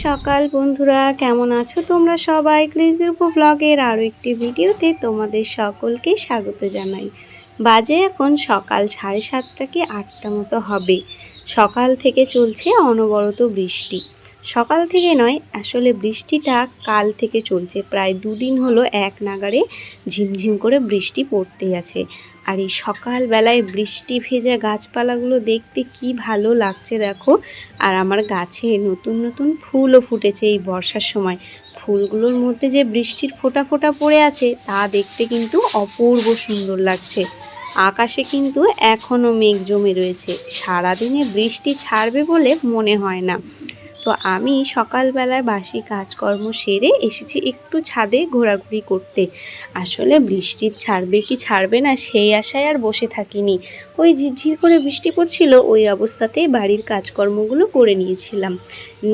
সকাল, বন্ধুরা। কেমন আছো তোমরা সবাই? ক্রিজের ব্লগের আরও একটি ভিডিওতে তোমাদের সকলকে স্বাগত জানাই। বাজে এখন সকাল সাড়ে সাতটা কি আটটা মতো হবে। সকাল থেকে চলছে অনবরত বৃষ্টি। সকাল থেকে নয়, আসলে বৃষ্টিটা কাল থেকে চলছে। প্রায় দুদিন হলো এক নাগারে ঝিমঝিম করে বৃষ্টি পড়তেই আছে। আর এই সকালবেলায় বৃষ্টি ভেজা গাছপালাগুলো দেখতে কি ভালো লাগছে দেখো। আর আমার গাছে নতুন নতুন ফুলও ফুটেছে এই বর্ষার সময়। ফুলগুলোর মধ্যে যে বৃষ্টির ফোঁটা ফোঁটা পড়ে আছে, তা দেখতে কিন্তু অপূর্ব সুন্দর লাগছে। আকাশে কিন্তু এখনও মেঘ জমে রয়েছে। সারাদিনে বৃষ্টি ছাড়বে বলে মনে হয় না। তো আমি সকালবেলায় বাসি কাজকর্ম সেরে এসেছি একটু ছাদে ঘোরাঘুরি করতে। আসলে বৃষ্টি ছাড়বে কি ছাড়বে না সেই আশায় আর বসে থাকিনি। ওই ঝিরঝির করে বৃষ্টি পড়ছিল, ওই অবস্থাতেই বাড়ির কাজকর্মগুলো করে নিয়েছিলাম।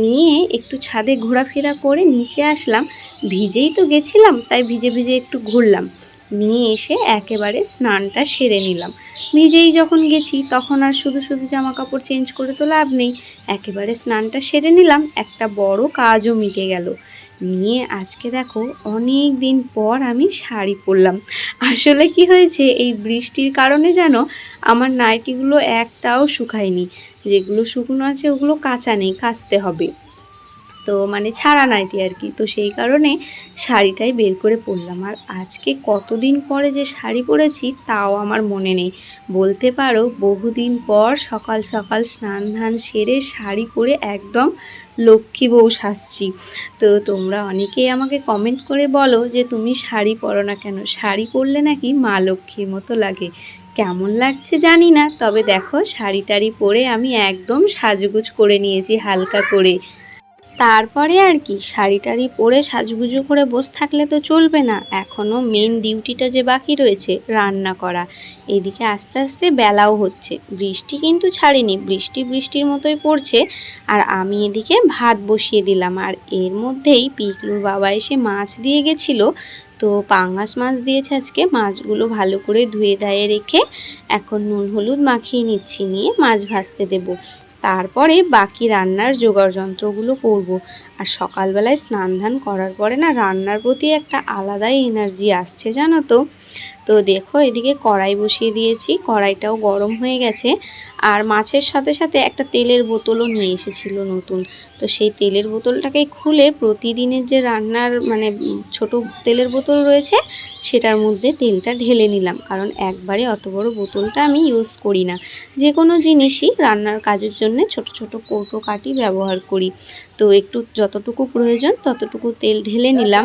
নিয়ে একটু ছাদে ঘোরাফেরা করে নিচে আসলাম। ভিজেই তো গেছিলাম, তাই ভিজে ভিজে একটু ঘুরলাম। নিয়ে এসে একেবারে স্নানটা সেরে নিলাম। নিজেই যখন গেছি তখন আর শুধু শুধু জামা কাপড় চেঞ্জ করে তো লাভ নেই। একেবারে স্নানটা সেরে নিলাম, একটা বড় কাজও মিটে গেল। নিয়ে আজকে দেখো অনেক দিন পর আমি শাড়ি পরলাম। আসলে কি হয়েছে, এই বৃষ্টির কারণে যেন আমার নাইটিগুলো একটাও শুকায়নি। যেগুলো শুকনো আছে ওগুলো কাঁচা নেই, কাচতে হবে। তো মানে ছাড়া নাইটি আর কি। তো সেই কারণে শাড়িটাই বের করে পরলাম। আর আজকে কতদিন পরে যে শাড়ি পরেছি তাও আমার মনে নেই। বলতে পারো বহুদিন পর সকাল সকাল স্নান ধান সেরে শাড়ি পরে একদম লক্ষ্মী বউ সাজছি। তো তোমরা অনেকেই আমাকে কমেন্ট করে বলো যে তুমি শাড়ি পরো না কেন? শাড়ি পরলে নাকি মা লক্ষ্মীর মতো লাগে। কেমন লাগছে জানি না, তবে দেখো শাড়ি টাড়ি পরে আমি একদম সাজগুজ করে নিয়েছি হালকা করে। তারপরে আর কি, শাড়ি টাড়ি পরে সাজগুজু করে বসে থাকলে তো চলবে না। এখনও মেন ডিউটিটা যে বাকি রয়েছে, রান্না করা। এদিকে আস্তে আস্তে বেলাও হচ্ছে। বৃষ্টি কিন্তু ছাড়েনি, বৃষ্টি বৃষ্টির মতোই পড়ছে। আর আমি এদিকে ভাত বসিয়ে দিলাম। আর এর মধ্যেই পিকলুর বাবা এসে মাছ দিয়ে গেছিল। তো পাঙ্গাস মাছ দিয়েছে আজকে। মাছগুলো ভালো করে ধুয়ে ধায়ে রেখে এখন নুন হলুদ মাখিয়ে নিচ্ছি। নিয়ে মাছ ভাজতে দেবো। তারপরে বাকি রান্নার জোগাড় যন্ত্রগুলো করব। আর সকালবেলায় স্নান ধান করার পরে না রান্নার প্রতি একটা আলাদাই এনার্জি আসছে, জানো তো? তো দেখো, এদিকে কড়াই বসিয়ে দিয়েছি। কড়াইটাও গরম হয়ে গেছে। আর মাছের সাথে সাথে একটা তেলের বোতলও নিয়ে এসেছিল নতুন। তো সেই তেলের বোতলটাকে খুলে প্রতিদিনের যে রান্নার মানে ছোট তেলের বোতল রয়েছে, সেটার মধ্যে তেলটা ঢেলে নিলাম। কারণ একবারে অত বড় বোতলটা আমি ইউজ করি না। যে কোনো জিনিসই রান্নার কাজের জন্য ছোট ছোট কৌটো কাটি ব্যবহার করি। তো একটু যতটুকু প্রয়োজন ততটুকু তেল ঢেলে নিলাম।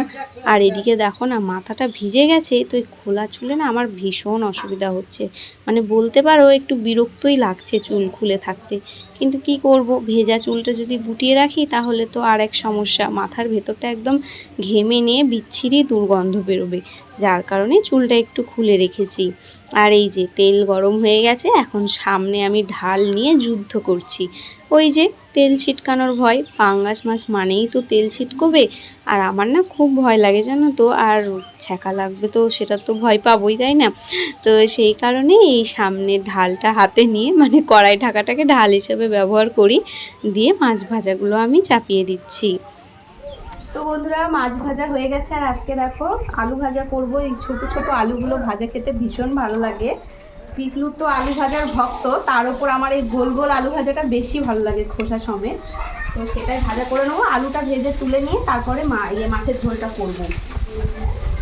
আর এদিকে দেখো না, মাথাটা ভিজে গেছে, তো এই খোলা চুলে না আমার ভীষণ অসুবিধা হচ্ছে। মানে বলতে পারো একটু বিরক্তই লাগছে চুল খুলে থাকতে। কিন্তু কি করব, ভেজা চুলটা যদি গুটিয়ে রাখি তাহলে তো আর এক সমস্যা, মাথার ভেতরটা একদম ঘেমে নিয়ে বিচ্ছিরি দুর্গন্ধ বেরোবে। যার কারণে চুলটা একটু খুলে রেখেছি। আর এই যে তেল গরম হয়ে গেছে, এখন সামনে আমি ঢাল নিয়ে যুদ্ধ করছি। ওই যে তেল ছিটকানোর ভয়, পাঙ্গাস মাছ মানেই তো তেল ছিটকোবে। আর আমার না খুব ভয় লাগে জানো তো, আর ছ্যাঁকা লাগবে তো সেটা তো ভয় পাবোই, তাই না? তো সেই কারণে এই সামনে ঢালটা হাতে নিয়ে মানে কড়াই ঢাকাটাকে ঢাল হিসেবে ব্যবহার করি, দিয়ে মাছ ভাজাগুলো আমি চাপিয়ে দিচ্ছি। তো বন্ধুরা, মাছ ভাজা হয়ে গেছে, আর আজকে দেখো আলু ভাজা করব। এই ছোট ছোট আলুগুলো ভাজা খেতে ভীষণ ভালো লাগে। পিকলু তো আলু ভাজার ভক্ত তার উপর আমার এই গোল গোল আলু ভাজাটা বেশি ভালো লাগে খোসা সমেত। তো সেটাই ভাজা করে নেব আলুটা ভেজে তুলে নিয়ে তারপরে মা ইয়ে মাছের ঝোলটা করব।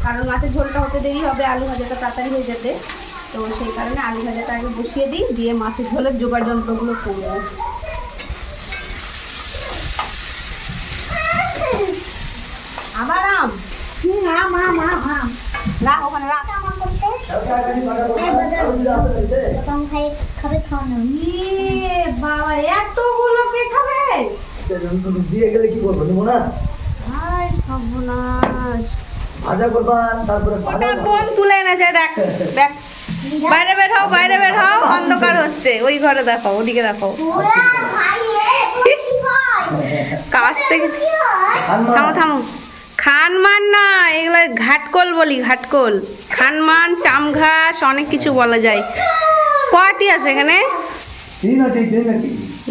কারণ মাছের ঝোলটা হতে দেরি হবে আলু ভাজাটা তাড়াতাড়ি হয়ে যাবে। তো সেই কারণে আলু ভাজাটা আগে বসিয়ে দিই দিয়ে মাছের ঝোলের জোগাড় যন্ত্রগুলো করব। আবার আম। রাখ ওখানে রাখ। বাবা এতগুলো কে খাবে দিয়ে গেলে কি করব নেব না ভাজা করবা তারপরে ওটা কোন তুলে এনেছে দেখ। দেখ। বাইরে বের হও বাইরে বের হও অন্ধকার হচ্ছে। ওই ঘরে দেখো ওদিকে দেখো কাছ থেকে থামো থামো। খানমান না এগুলো ঘাটকোল বলি ঘাটকোল। খানমান চামঘাস অনেক কিছু বলা যায়। কটি আছে এখানে?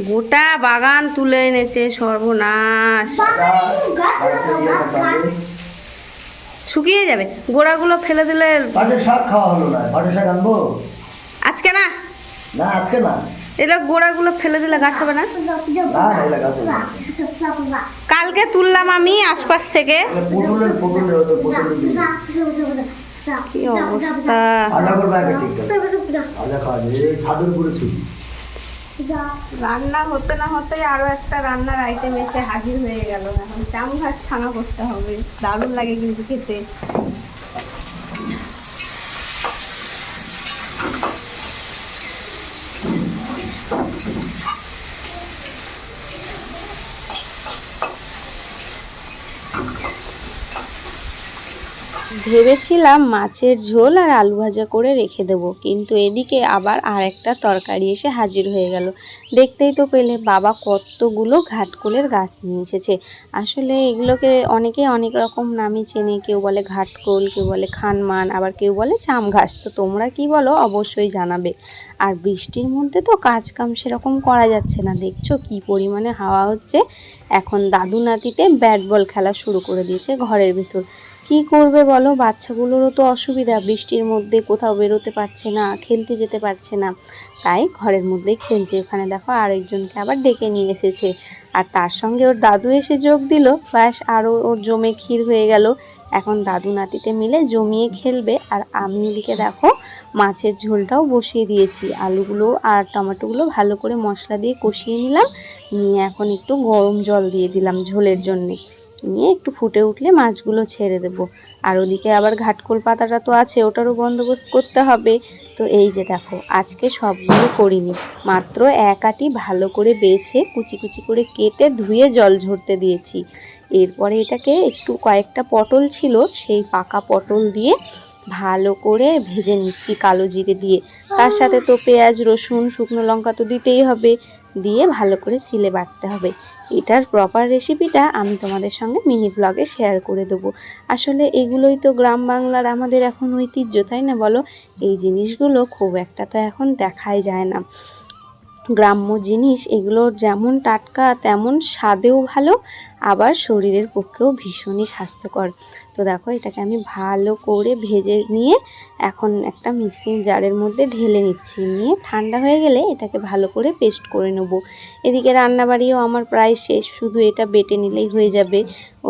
গোটা বাগান তুলে এনেছে সর্বনাশ। শুকিয়ে যাবে। গোড়াগুলো ফেলে দিলে শাক খাওয়া হলো না শাক আনব? আজকে না? না আজকে না। এগুলো গোড়াগুলো ফেলে দিলে গাছ হবে না। কালকে তুললাম আমি আশপাশ থেকে। কি অবস্থা? রান্না হতে না হতে আরও একটা রান্নার আইটেম এসে হাজির হয়ে গেল। এখন চাম ঘাস ছানা করতে হবে। দারুণ লাগে কিন্তু খেতে। ভেবেছিলাম মাছের ঝোল আর আলু ভাজা করে রেখে দেব, কিন্তু এদিকে আবার আর একটা তরকারি এসে হাজির হয়ে গেল। দেখতেই তো পেলে বাবা কতগুলো ঘাটকোলের গাছ নিয়ে এসেছে। আসলে এগুলোকে অনেকে অনেক রকম নামে চেনে, কেউ বলে ঘাটকোল, কেউ বলে খানমান, আবার কেউ বলে চাম ঘাস, তো তোমরা কি বলো অবশ্যই জানাবে। আর বৃষ্টির মধ্যে তো কাজ কাম সেরকম করা যাচ্ছে না, দেখছ কি পরিমাণে হাওয়া হচ্ছে। এখন দাদু নাতিতে ব্যাট বল খেলা শুরু করে দিয়েছে ঘরের ভিতর। কি করবে বলো? বাচ্চাগুলোরও তো অসুবিধা। বৃষ্টির মধ্যে কোথাও বেরোতে পারছে না, খেলতে যেতে পারছে না। তাই ঘরের মধ্যেই খেলছে। ওখানে দেখো আরেকজনকে আবার ডেকে নিয়ে এসেছে। আর তার সঙ্গে ওর দাদু এসে যোগ দিল। ব্যাস, আরও ওর জমে ক্ষীর হয়ে গেল। এখন দাদু নাতিতে মিলে জমিয়ে খেলবে। আর আমি এদিকে দেখো মাছের ঝোলটাও বসিয়ে দিয়েছি। আলুগুলো আর টমেটোগুলো ভালো করে মশলা দিয়ে কষিয়ে নিলাম। নিয়ে এখন একটু গরম জল দিয়ে দিলাম ঝোলের জন্যে। নিয়ে একটু ফুটে উঠলে মাছগুলো ছেড়ে দেবো। আর ওদিকে আবার ঘাটকোল পাতাটা তো আছে, ওটারও বন্দোবস্ত করতে হবে। তো এই যে দেখো, আজকে সবগুলো করিনি। মাত্র এক আটি ভালো করে বেছে, কুচি কুচি করে কেটে ধুয়ে জল ঝরতে দিয়েছি। এরপরে এটাকে একটু কয়েকটা পটল ছিল, সেই পাকা পটল দিয়ে ভালো করে ভেজে নিচ্ছি কালো জিরে দিয়ে। তার সাথে তো পেঁয়াজ, রসুন, শুকনো লঙ্কা তো দিতেই হবে। দিয়ে ভালো করে সিলে বাটতে হবে। এটার প্রপার রেসিপিটা আমি তোমাদের সঙ্গে মিনি ব্লগে শেয়ার করে দেবো। আসলে এগুলোই তো গ্রাম বাংলার আমাদের এখন ঐতিহ্য, তাই না বলো? এই জিনিসগুলো খুব একটা তো এখন দেখাই যায় না। গ্রাম্য জিনিস এগুলোর যেমন টাটকা, তেমন স্বাদেও ভালো, আবার শরীরের পক্ষেও ভীষণই স্বাস্থ্যকর। তো দেখো এটাকে আমি ভালো করে ভেজে নিয়ে এখন একটা মিক্সিং জারের মধ্যে ঢেলে নিচ্ছি। নিয়ে ঠান্ডা হয়ে গেলে এটাকে ভালো করে পেস্ট করে নেব। এদিকে রান্নাবাড়িও আমার প্রায় শেষ, শুধু এটা বেটে নিলেই হয়ে যাবে।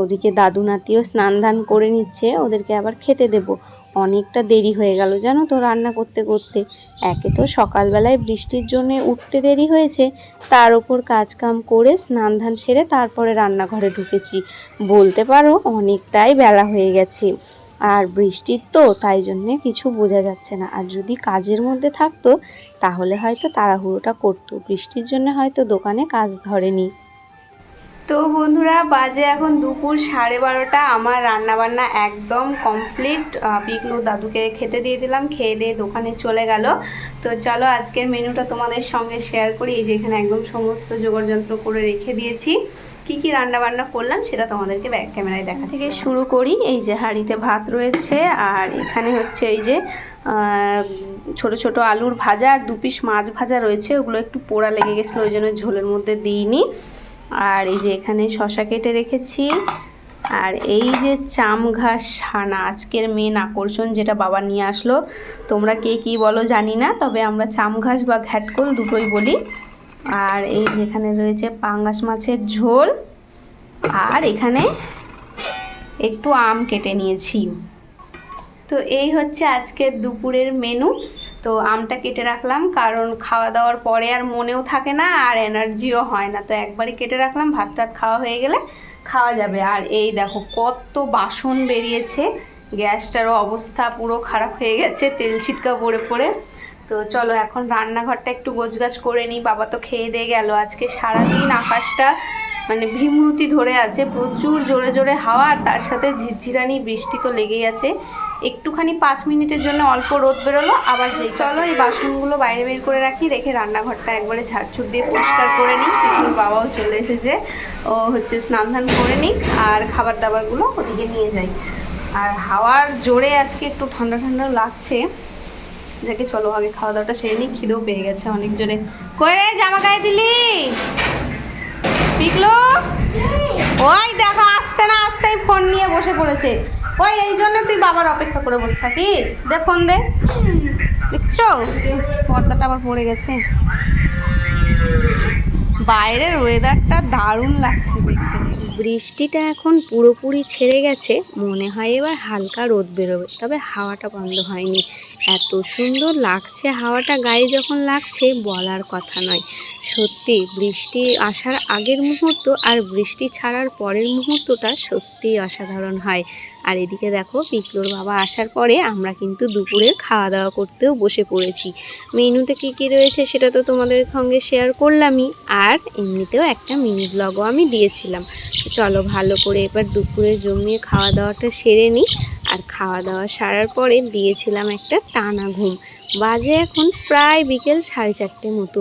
ওদিকে দাদু নাতিও স্নান ধান করে নিচ্ছে, ওদেরকে আবার খেতে দেবো। অনেকটা দেরি হয়ে গেল জানো তো রান্না করতে করতে। একে তো সকালবেলায় বৃষ্টির জন্য উঠতে দেরি হয়েছে, তার ওপর কাজকাম করে স্নান ধান সেরে তারপরে রান্নাঘরে ঢুকেছি। বলতে পারো অনেকটাই বেলা হয়ে গেছে। আর বৃষ্টির তো, তাই জন্যে কিছু বোঝা যাচ্ছে না। আর যদি কাজের মধ্যে থাকতো, তাহলে হয়তো তাড়াহুড়োটা করতো। বৃষ্টির জন্য হয়তো দোকানে কাজ ধরেনি। তো বন্ধুরা বাজে এখন দুপুর সাড়ে বারোটা। আমার রান্নাবান্না একদম কমপ্লিট পিকলু দাদুকে খেতে দিয়ে দিলাম খেয়ে দিয়ে দোকানে চলে গেল। তো চলো আজকের মেনুটা তোমাদের সঙ্গে শেয়ার করি। এই যে এখানে একদম সমস্ত যোগাযন্ত্র করে রেখে দিয়েছি। কি কি রান্না বান্না করলাম সেটা তোমাদেরকে ব্যাক ক্যামেরায় দেখা থেকে শুরু করি। এই যে হাঁড়িতে ভাত রয়েছে আর এখানে হচ্ছে এই যে ছোট ছোট আলুর ভাজা আর দু পিস মাছ ভাজা রয়েছে। ওগুলো একটু পোড়া লেগে গেছিল ওই জন্য ঝোলের মধ্যে দিইনি। আর এই যে এখানে শশা কেটে রেখেছি। আর এই যে চাম ঘাস ছানা, আজকের মেন আকর্ষণ যেটা বাবা নিয়ে আসলো। তোমরা কে কি বলো জানি না, তবে আমরা চাম ঘাস বা ঘ্যাটকোল দুটোই বলি। আর এই যে এখানে রয়েছে পাঙ্গাস মাছের ঝোল। আর এখানে একটু আম কেটে নিয়েছি। তো এই হচ্ছে আজকের দুপুরের মেনু তো আমটা কেটে রাখলাম, কারণ খাওয়া দাওয়ার পরে আর মনেও থাকে না আর এনার্জিও হয় না। তো একবারই কেটে রাখলাম, ভাত টাত খাওয়া হয়ে গেলে খাওয়া যাবে। আর এই দেখো কত বাসন বেরিয়েছে, গ্যাসটারও অবস্থা পুরো খারাপ হয়ে গেছে, তেল ছিটকা পড়ে পড়ে। তো চলো এখন রান্নাঘরটা একটু গোছগাছ করে নিই, বাবা তো খেয়ে দিয়ে গেল। আজকে সারাদিন আকাশটা মানে ভীমরুতি ধরে আছে, প্রচুর জোরে জোরে হাওয়া আর তার সাথে ঝিরঝিরানি বৃষ্টি তো লেগেই আছে। একটুখানি পাঁচ মিনিটের জন্য অল্প রোদ বেরোলো, আবার যেই চলো এই বাসনগুলো বাইরে বের করে রাখি, রেখে রান্নাঘরটা একবারে ঝাড়ছুট দিয়ে পরিষ্কার করে নিই। পিছুর বাবাও চলে এসেছে, ও হচ্ছে স্নান ধান করে নিক, আর খাবার দাবারগুলো ওদিকে নিয়ে যাই। আর হাওয়ার জোরে আজকে একটু ঠান্ডা ঠান্ডা লাগছে। দেখে চলো আগে খাওয়া দাওয়াটা সেরে নিই, খিদেও পেয়ে গেছে অনেক জোরে। করে জামা গায়ে দিলি? পিকলো? ওই দেখো, আসতে না আসতেই ফোন নিয়ে বসে পড়েছে। ওই, এই জন্য তুই বাবার অপেক্ষা করে বসে থাকিস। দে ফোন দেখছ? পর্দাটা আবার পড়ে গেছে। বাইরের ওয়েদারটা দারুণ লাগছে বৃষ্টিটা এখন পুরোপুরি ছেড়ে গেছে। মনে হয় এবার হালকা রোদ বেরোবে। তবে হাওয়াটা বন্ধ হয়নি। এত সুন্দর লাগছে হাওয়াটা। গায়ে যখন লাগছে বলার কথা নয়। সত্যি, বৃষ্টি আসার আগের মুহূর্ত আর বৃষ্টি ছাড়ার পরের মুহূর্তটা সত্যিই অসাধারণ হয়। আর এদিকে দেখো, পিকলোর বাবা আসার পরে আমরা কিন্তু দুপুরে খাওয়া দাওয়া করতেও বসে পড়েছি। মেনুতে কী কী রয়েছে সেটা তো তোমাদের সঙ্গে শেয়ার করলামই। আর এমনিতেও একটা মিনি ব্লগও আমি দিয়েছিলাম। চলো ভালো করে এবার দুপুরে জমিয়ে খাওয়া দাওয়াটা সেরে নিই। আর খাওয়া দাওয়া সারার পরে দিয়েছিলাম একটা টানা ঘুম। বাজে এখন প্রায় বিকেল সাড়ে চারটে মতো।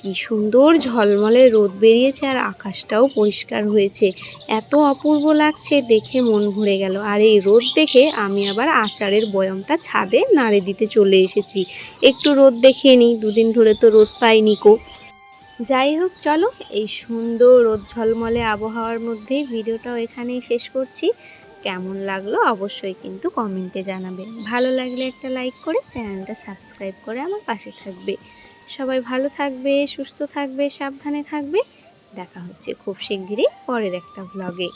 কি সুন্দর ঝলমলে রোদ বেরিয়েছে আর আকাশটাও পরিষ্কার হয়েছে। এত অপূর্ব লাগছে দেখে মন ভরে গেল। আর এই রোদ দেখে আমি আবার আচারের বয়মটা ছাদে নাড়ে দিতে চলে এসেছি। একটু রোদ দেখিয়ে নিই, দুদিন ধরে তো রোদ পাইনি কো। যাই হোক, চলো এই সুন্দর রোদ ঝলমলে আবহাওয়ার মধ্যে ভিডিওটাও এখানেই শেষ করছি। কেমন লাগল অবশ্যই কিন্তু কমেন্টে জানাবে। ভালো লাগলে একটা লাইক করে চ্যানেলটা সাবস্ক্রাইব করে আমার পাশে থাকবে। সবাই ভালো থাকবে সুস্থ থাকবে সাবধানে থাকবে। দেখা হচ্ছে খুব শিগগিরই পরের একটা ব্লগে